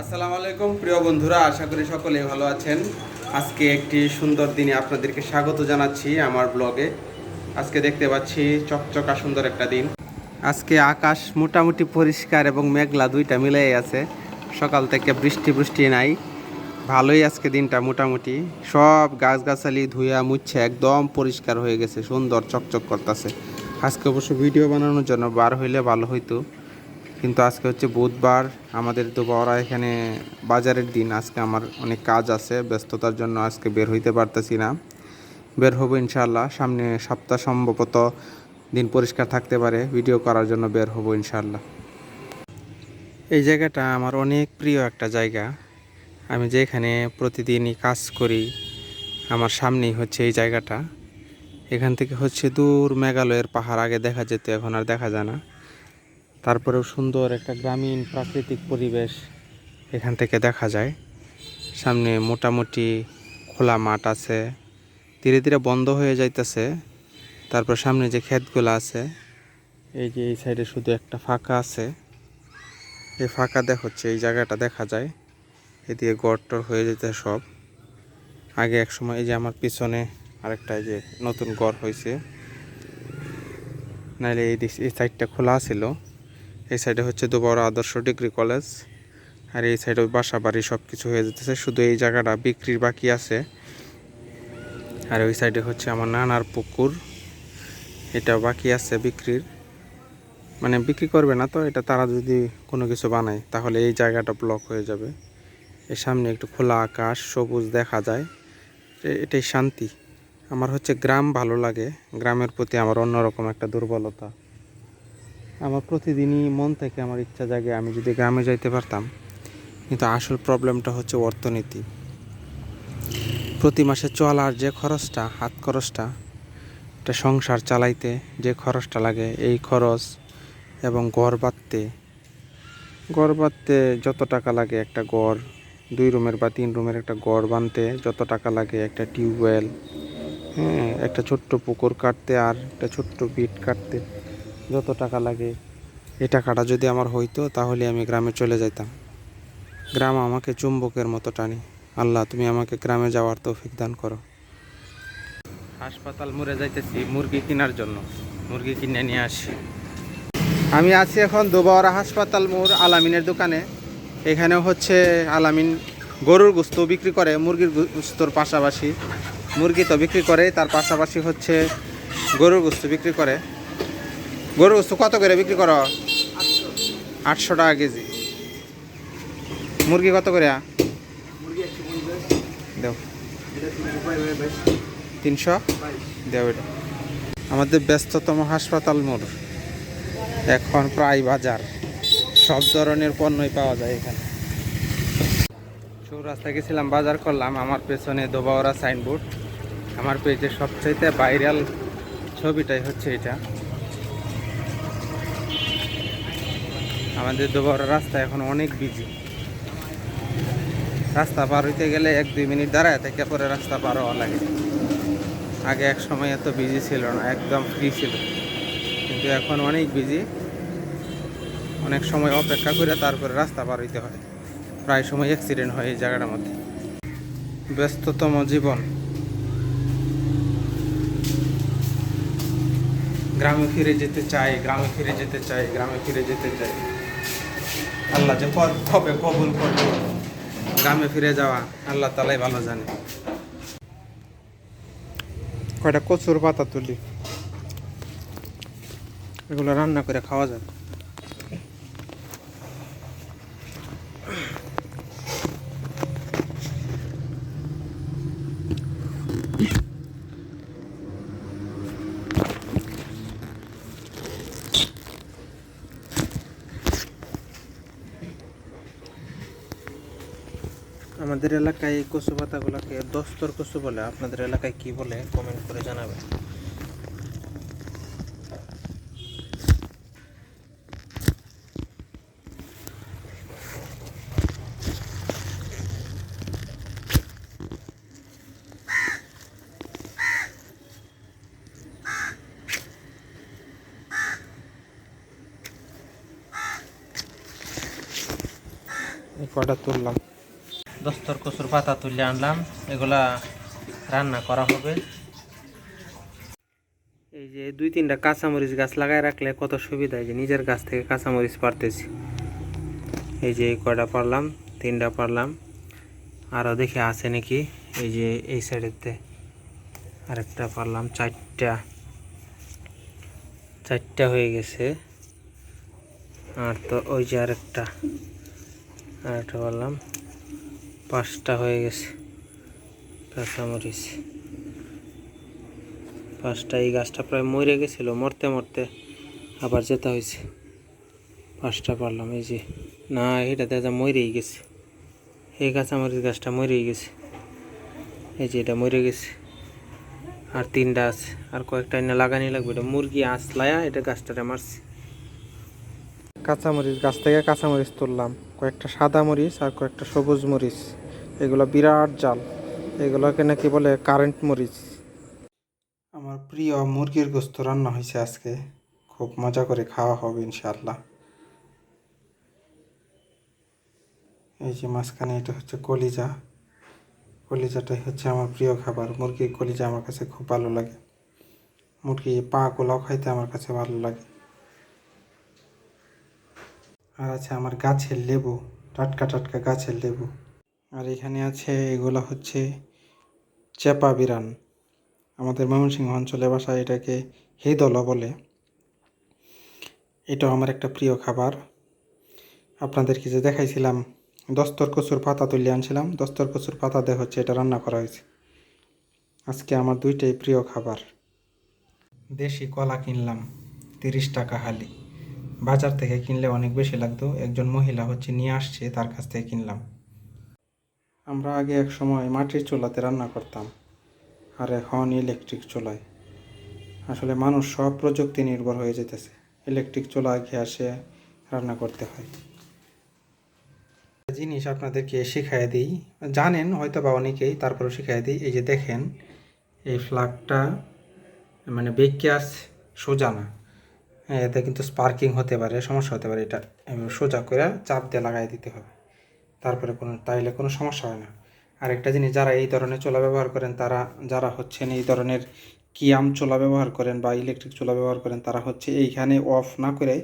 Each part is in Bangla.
আসসালামু আলাইকুম, প্রিয় বন্ধুরা, আশা করি সকলে ভালো আছেন। আজকে একটি সুন্দর দিনে আপনাদেরকে স্বাগত জানাচ্ছি আমার ব্লগে। আজকে দেখতে পাচ্ছি চকচকা সুন্দর একটা দিন। আজকে আকাশ মোটামুটি পরিষ্কার এবং মেঘলা দুইটা মিলাই আছে। সকাল থেকে বৃষ্টি বৃষ্টি নাই। ভালোই আজকে দিনটা মোটামুটি। সব গাছগাছালি ধুইয়া মুচ্ছে একদম পরিষ্কার হয়ে গেছে, সুন্দর চকচক করতেছে। আজকে অবশ্য ভিডিও বানানোর জন্য বার হইলে ভালো হইতো। কিন্তু আজকে হচ্ছে বুধবার। আমাদের দুবারা এখানে বাজারের দিন। আজকে আমার অনেক কাজ আছে, ব্যস্ততার জন্য আজকে বের হইতে পারতেছি না। বের হব ইনশাল্লাহ সামনে সপ্তাহ সম্ভবত দিন পরিষ্কার থাকতে পারে। ভিডিও করার জন্য বের হব ইনশাল্লাহ এই জায়গাটা আমার অনেক প্রিয় একটা জায়গা। আমি যেখানে প্রতিদিনই কাজ করি, আমার সামনেই হচ্ছে এই জায়গাটা। এখান থেকে হচ্ছে দূর মেঘালয়ের পাহাড়, আগে দেখা যেত, এখন আর দেখা যায় না। তারপরেও সুন্দর একটা গ্রামীণ প্রাকৃতিক পরিবেশ এখান থেকে দেখা যায়। সামনে মোটামুটি খোলা মাঠ আছে, ধীরে ধীরে বন্ধ হয়ে যাইতেছে। তারপর সামনে যে ক্ষেতগুলো আছে, এই যে এই সাইডে শুধু একটা ফাঁকা আছে। এই ফাঁকা হচ্ছে এই জায়গাটা দেখা যায়। এদিকে গড়টর হয়ে যেতে সব। আগে এক সময় এই যে আমার পিছনে আরেকটা যে নতুন গড় হয়েছে নাহলে এই এই সাইডটা খোলা ছিল। এই সাইডে হচ্ছে দুবড় আদর্শ ডিগ্রি কলেজ। আর এই সাইডে বাসা বাড়ি সব কিছু হয়ে যেতেছে, শুধু এই জায়গাটা বিক্রির বাকি আছে। আর ওই সাইডে হচ্ছে আমার নানার পুকুর, এটাও বাকি আছে বিক্রির। মানে বিক্রি করবে না তো, এটা তারা যদি কোনো কিছু বানায়, তাহলে এই জায়গাটা ব্লক হয়ে যাবে। এর সামনে একটু খোলা আকাশ, সবুজ দেখা যায়। এটাই শান্তি। আমার হচ্ছে গ্রাম ভালো লাগে, গ্রামের প্রতি আমার অন্যরকম একটা দুর্বলতা। আমার প্রতিদিনই মন থেকে আমার ইচ্ছা জাগে আমি যদি গ্রামে যাইতে পারতাম। কিন্তু আসল প্রবলেমটা হচ্ছে অর্থনীতি। প্রতি মাসে চলার যে খরচটা, হাত খরচটা, একটা সংসার চালাইতে যে খরচটা লাগে, এই খরচ এবং ঘর বাঁধতে ঘর বাঁধতে যত টাকা লাগে একটা ঘর, দুই রুমের বা তিন রুমের একটা ঘর বানতে যত টাকা লাগে একটা টিউবওয়েল হ্যাঁ একটা ছোট্ট পুকুর কাটতে আর একটা ছোট্ট বিট কাটতে। যত টাকা লাগে এই টাকাটা যদি আমার হইতো তাহলে আমি গ্রামে চলে যেতাম গ্রাম আমাকে চুম্বকের মতো টানি। আল্লাহ তুমি আমাকে গ্রামে যাওয়ার তৌফিক দান করো। হাসপাতাল মরে যাইতেছি মুরগি কেনার জন্য। মুরগি কিনে নিয়ে আসি। আমি আছি এখন দুবাওয়ারা হাসপাতাল মোর আলামিনের দোকানে। এখানেও হচ্ছে আলামিন গরুর গোস্ত বিক্রি করে মুরগির গোস্তর পাশাপাশি। মুরগি তো বিক্রি করে তার পাশাপাশি হচ্ছে গরুর গোস্ত বিক্রি করে। গোস্ত কত করে বিক্রি করো? আটশো টাকা কেজি। মুরগি কত করে? দেও। তিনশো? দেও এটা। আমাদের ব্যস্ততম হাসপাতাল মোড়। এখন প্রায় বাজার। সব ধরনের পণ্যই পাওয়া যায় এখানে। চৌরাস্তা গেছিলাম, বাজার করলাম। আমার পেছনে দোবাওরা সাইনবোর্ড। আমার পেজের সবচাইতে ভাইরাল ছবিটাই হচ্ছে এটা। আমাদের দোবাওরা রাস্তা এখন অনেক বিজি রাস্তা পার হইতে গেলে এক দুই মিনিট দাঁড়ায় থেকে পরে রাস্তা পার হওয়া লাগে। আগে এক সময় এত বিজি ছিল না, একদম ফ্রি ছিল। কিন্তু এখন অনেক বিজি অনেক সময় অপেক্ষা করে তারপরে রাস্তা পার হইতে হয়। প্রায় সময় অ্যাক্সিডেন্ট হয় এই জায়গাটার মধ্যে। ব্যস্ততম জীবন। গ্রামে ফিরে যেতে চাই, গ্রামে ফিরে যেতে চাই, গ্রামে ফিরে যেতে চাই। আল্লাহ যে কবে কবুল করবে, গ্রামে ফিরে যাওয়া আল্লাহ তালাই ভালো জানে। কয়টা কচুর পাতা তুলি, এগুলো রান্না করে খাওয়া যায় আমাদের এলাকায় এই কচু পাতাগুলোকে দস্তর কচু বলে আপনাদের এলাকায় কি বলে কমেন্ট করে জানাবেন কটা তুললাম দস্তর কচুর পাতা তুলে আনলাম, এগুলা রান্না করা হবে। এই যে দুই তিনটা কাঁচামরিচ গাছ লাগাই রাখলে কত সুবিধা, এই যে নিজের গাছ থেকে কাঁচামরিচ পারতেছি। এই যে কয়টা পারলাম, তিনটা পারলাম। আরও দেখি আছে নাকি, এই যে এই সাইডেতে আরেকটা পারলাম, চারটা। চারটা হয়ে গেছে। আর তো ওই যে আরেকটা আরেকটা পারলাম। পাঁচটা হয়ে গেছে। কাঁচামরিচ। পাঁচটা, এই গাছটা প্রায় মরে গেছিল, মরতে মরতে আবার যেতে হয়েছে। পাঁচটা পারলাম, এই যে, না, এটা দেখা মরেই গেছে। এই কাঁচামরিচ গাছটা মরেই গেছে। এই যে, এটা মরে গেছে। আর তিনটা আছে, আর কয়েকটা এনে লাগানি লাগবে। এটা মুরগি আসলায়া এটা গাছটাতে মারছে। কাঁচামরিচ, গাছ থেকে কাঁচামরিচ তুললাম। কয়েকটা সাদা মরিচ আর কয়েকটা সবুজ মরিচ। এগুলো বিরাট জাল। এগুলোকে নাকি বলে কারেন্ট মরিচ। আমার প্রিয় মুরগির গোস্ত রান্না হয়েছে আজকে। খুব মজা করে খাওয়া হবে ইনশাআল্লাহ। এই যে মাঝখানে এটা হচ্ছে কলিজা। কলিজাটাই হচ্ছে আমার প্রিয় খাবার। মুরগির কলিজা আমার কাছে খুব ভালো লাগে। মুরগি পা গোলাও খাইতে আমার কাছে ভালো লাগে। আর আছে আমার গাছের লেবু, টাটকা টাটকা গাছের লেবু। আর এখানে আছে, এগুলো হচ্ছে চেপা বিরান। আমাদের ময়মনসিংহ অঞ্চলে বাসায় এটাকে হেদলা বলে। এটাও আমার একটা প্রিয় খাবার। আপনাদেরকে যে দেখাইছিলাম, দস্তর কচুর পাতা তুলে আনছিলাম। দস্তর কচুর পাতা দিয়ে হচ্ছে এটা রান্না করা হয়েছে। আজকে আমার দুইটাই প্রিয় খাবার। দেশি কলা কিনলাম, তিরিশ টাকা হালি। বাজার থেকে কিনলে অনেক বেশি লাগতো। একজন মহিলা হচ্ছে নিয়ে আসছে, তার কাছ থেকে কিনলাম। আমরা আগে এক সময় মাটির চুলাতে রান্না করতাম, আর এখন ইলেকট্রিক চুলায়। আসলে মানুষ সব প্রযুক্তি নির্ভর হয়ে যেতেছে। ইলেকট্রিক চুলা, গ্যাসে রান্না করতে হয়। জিনিস আপনাদেরকে শিখাই দিই। জানেন হয়তো বা অনেকেই তারপরে শিখাই দিই, এই যে দেখেন, এই ফ্লাগটা মানে বেকিয়াস সোজা না। এতে কিন্তু স্পার্কিং হতে পারে, সমস্যা হতে পারে, এটা সোজা করে চাপ দিয়ে লাগাই দিতে হবে। তারপরে কোনো, তাইলে কোনো সমস্যা হয় না। আর একটা জিনিস, যারা এই ধরনের চোলা ব্যবহার করেন, তারা, যারা হচ্ছেন এই ধরনের কিয়াম চোলা ব্যবহার করেন বা ইলেকট্রিক চোলা ব্যবহার করেন, তারা হচ্ছে এইখানে অফ না করে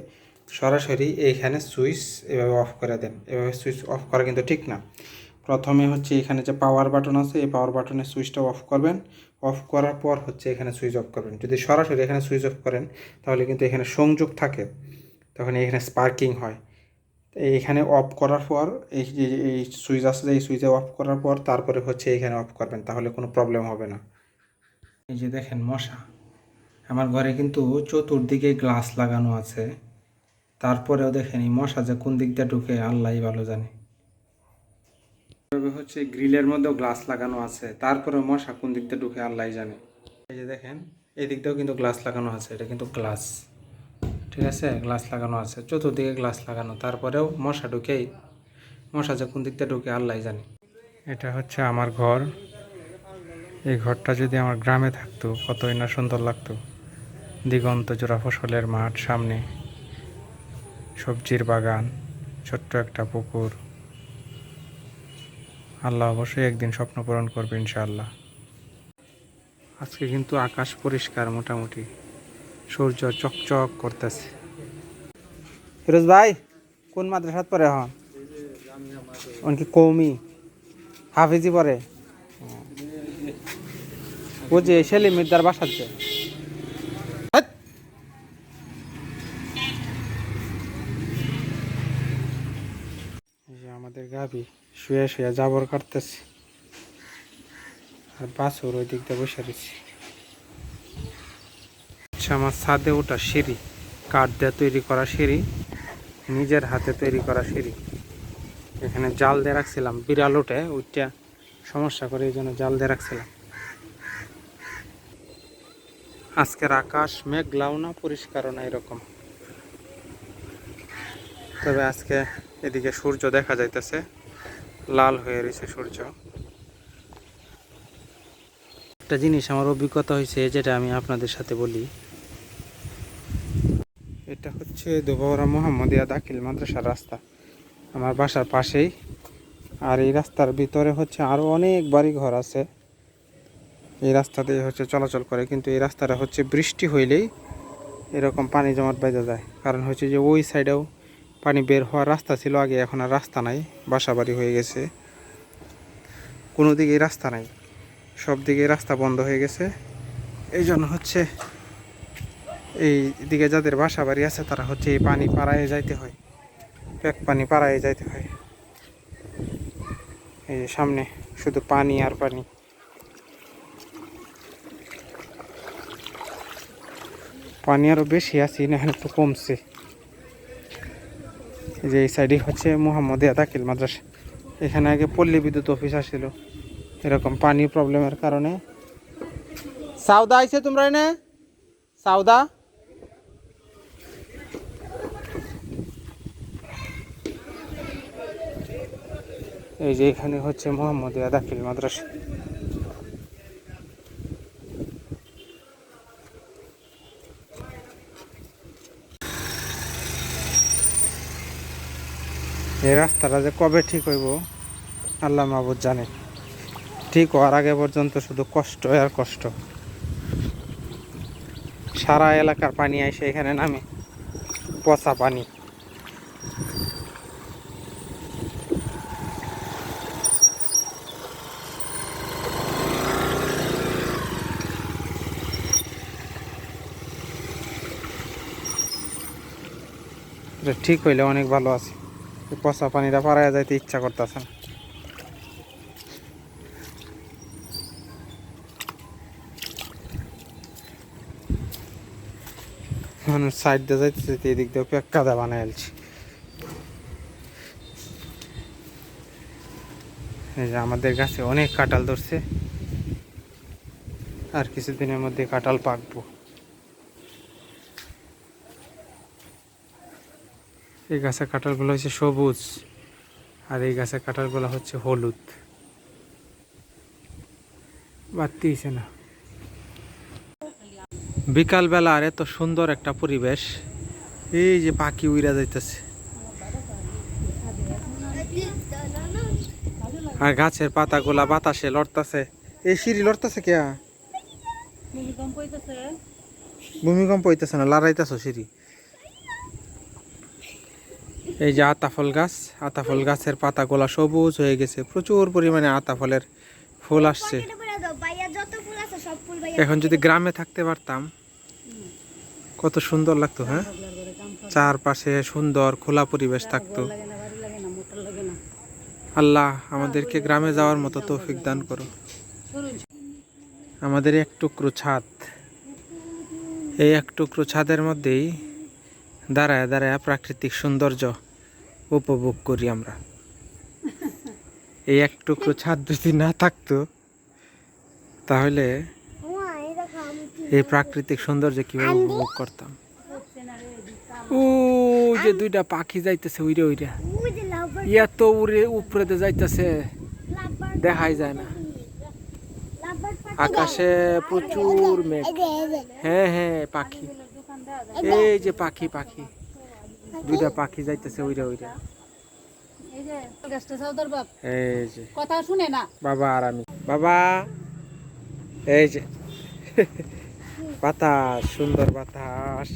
সরাসরি এইখানে সুইচ এভাবে অফ করে দেন। এভাবে সুইচ অফ করা কিন্তু ঠিক না। প্রথমে হচ্ছে এখানে যে পাওয়ার বাটন আছে, এই পাওয়ার বাটনের সুইচটা অফ করবেন। অফ করার পর হচ্ছে এখানে সুইচ অফ করবেন। যদি সরাসরি এখানে সুইচ অফ করেন, তাহলে কিন্তু এখানে সংযোগ থাকে। তখন এখানে স্পার্কিং হয়। তো এইখানে অফ করার পর, এই যে, এই সুইচ আছে এই সুইচে অফ করার পর তারপরে হচ্ছে এখানে অফ করবেন, তাহলে কোনো প্রবলেম হবে না। এই যে দেখেন মশা, আমার ঘরে কিন্তু চতুর্দিকে গ্লাস লাগানো আছে। তারপরেও দেখেন এই মশা যে কোন দিক দিয়ে ঢুকে, আল্লাহই ভালো জানে। হচ্ছে গ্রিলের মধ্যেও গ্লাস লাগানো আছে তারপরে মশা কোন দিক দিয়ে ঢুকে, আল্লাহই জানে। এই যে দেখেন এই দিক দিয়েও কিন্তু গ্লাস লাগানো আছে, এটা কিন্তু গ্লাস ঠিক আছে? গ্লাস লাগানো আছে। চতুর্দিকে গ্লাস লাগানো। তারপরেও মশা ঢুকেই। মশা যে কোন দিকটা ঢুকে আল্লাহই জানি। এটা হচ্ছে আমার ঘর। এই ঘরটা যদি আমার গ্রামে থাকতো, কতই না সুন্দর লাগতো। দিগন্ত জোড়া ফসলের মাঠ সামনে। সবজির বাগান। ছোট্ট একটা পুকুর। আল্লাহ অবশ্যই একদিন স্বপ্ন পূরণ করবে ইনশাআল্লাহ। আজকে কিন্তু আকাশ পরিষ্কার মোটামুটি। সূর্য চকচক করতেছে। ফিরোজ ভাই, কোন মাদ্রাসাত পড়ে হন কি কৌমি? হাফিজি পড়ে? ও যে সেলিম মির্দার বাসাচ্ছে আমাদের গাবি শুয়ে শুয়ে জাবর কাটতেছে। আর বাছুর ওই দিক দিয়ে বসে রয়েছে। আচ্ছা আমার ছাদে ওটা সিঁড়ি। কাঠ দিয়ে তৈরি করা সিঁড়ি, নিজের হাতে তৈরি করা সিঁড়ি। এখানে জাল দিয়ে রাখছিলাম, বিড়াল উঠে ওইটা সমস্যা করে এই জন্য জাল দিয়ে রাখছিলাম। আজকের আকাশ মেঘলাও না, পরিষ্কারও না এরকম। তবে আজকে এদিকে সূর্য দেখা যাইতেছে, লাল হয়ে রয়েছে সূর্য। একটা জিনিস আমার অভিজ্ঞতা হয়েছে, যেটা আমি আপনাদের সাথে বলি। হচ্ছে দুবাওরা মোহাম্মদিয়া দাখিল মাদ্রাসার রাস্তা। আমার বাসার পাশেই। আর এই রাস্তার ভিতরে হচ্ছে আরও অনেক বাড়ি ঘর আছে। এই রাস্তা দিয়ে হচ্ছে চলাচল করে, কিন্তু এই রাস্তাটা হচ্ছে বৃষ্টি হইলেই এরকম পানি জমাট বেঁধে যায়। কারণ হচ্ছে যে ওই সাইডেও পানি বের হওয়ার রাস্তা ছিল, আগে এখন আর রাস্তা নাই বাসা বাড়ি হয়ে গেছে। কোনো দিকেই রাস্তা নাই, সব দিকেই রাস্তা বন্ধ হয়ে গেছে। এই জন্য হচ্ছে এই দিকে যাদের বাসা বাড়ি আছে, তারা হচ্ছে এই পানি পাড়ায় যাইতে হয়। প্যাক পানি পাড়ায় যাইতে হয়। এই যে সামনে শুধু পানি আর পানি। পানি আরও বেশি আছে না একটু কমছে। যে এই সাইডে হচ্ছে মোহাম্মদিয়া দাখিল মাদ্রাসা। এখানে আগে পল্লী বিদ্যুৎ অফিস আসছিল এরকম পানি প্রবলেমের কারণে। সাউদা আইছে তোমরা এনে? সাউদা? এই যে এখানে হচ্ছে মোহাম্মদিয়া দাখিল মাদ্রাসা। এই রাস্তাটা যে কবে ঠিক হইব, আল্লাহ মাহবুদ জানে। ঠিক হওয়ার আগে পর্যন্ত শুধু কষ্ট আর কষ্ট। সারা এলাকার পানি আসে এখানে নামে, পচা পানি। এটা ঠিক হইলে অনেক ভালো আছে। পচা পানিটা পাড়ায় যাইতে ইচ্ছা করতেছে না। মানুষ সাইড দিয়ে যাইতে যাইতে এদিক দিয়ে পেক কাদা বানাই আলছি। এই যে আমাদের গাছে অনেক কাঁঠাল ধরছে। আর কিছুদিনের মধ্যে কাঁঠাল পাকবো। এই গাছের কাঁঠালগুলো হচ্ছে সবুজ আর এই গাছের কাঁঠালগুলো হচ্ছে হলুদ। বাড়তিছে না। বিকালবেলা আর এত সুন্দর একটা পরিবেশ। এই যে পাখি উইরা যাইতেছে। আর গাছের পাতাগুলা বাতাসে লড়তাছে। এই সিঁড়ি লড়তাছে কে ভূমিকম্প হইতেছে না লড়াইতেছ সিঁড়ি? এই যে আতাফল গাছ আতাফল গাছের পাতাগুলা সবুজ হয়ে গেছে। প্রচুর পরিমাণে আতাফলের ফুল আসছে। এখন যদি গ্রামে থাকতে পারতাম কত সুন্দর লাগতো হ্যাঁ? চারপাশে সুন্দর খোলা পরিবেশ থাকতো। আল্লাহ আমাদেরকে গ্রামে যাওয়ার মতো তৌফিক দান করো আমাদের এক টুকরো ছাদ। এই এক টুকরো ছাদের মধ্যেই দাঁড়ায় দাঁড়ায় প্রাকৃতিক সৌন্দর্য উপভোগ করি আমরা। এই এক টুকরো ছাদ যদি না থাকতো তাহলে এই প্রাকৃতিক সৌন্দর্য কীভাবে উপভোগ করতাম? ও যে দুইটা পাখি যাইতেছে উইরে উইরে। এত উড়ে উপরেতে যাইতেছে দেখাই যায় না। আকাশে প্রচুর মেঘ। হ্যাঁ হ্যাঁ পাখি। এই যে পাখি পাখি। দুইটা পাখি যাইতেছে ওইটা এই যে। কথা শুনে না। বাবা আর আমি। বাবা এই যে। বাতাস সুন্দর বাতাস।